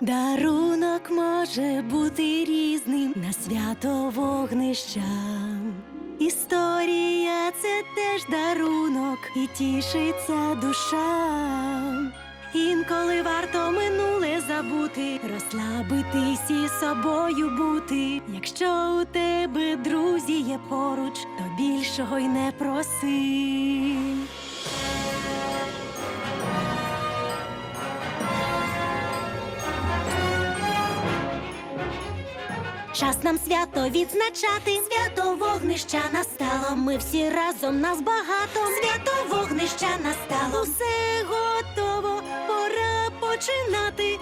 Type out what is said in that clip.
Дарунок може бути різним на свято вогнища. Історія це теж дарунок і тішиться душа. Інколи варто минуле забути, розслабитись і собою бути. Якщо у тебе друзі є поруч, то більшого й не проси. Час нам свято відзначати, свято вогнища настало. Ми всі разом нас багато. Свято вогнища настало. Усе готово, пора починати.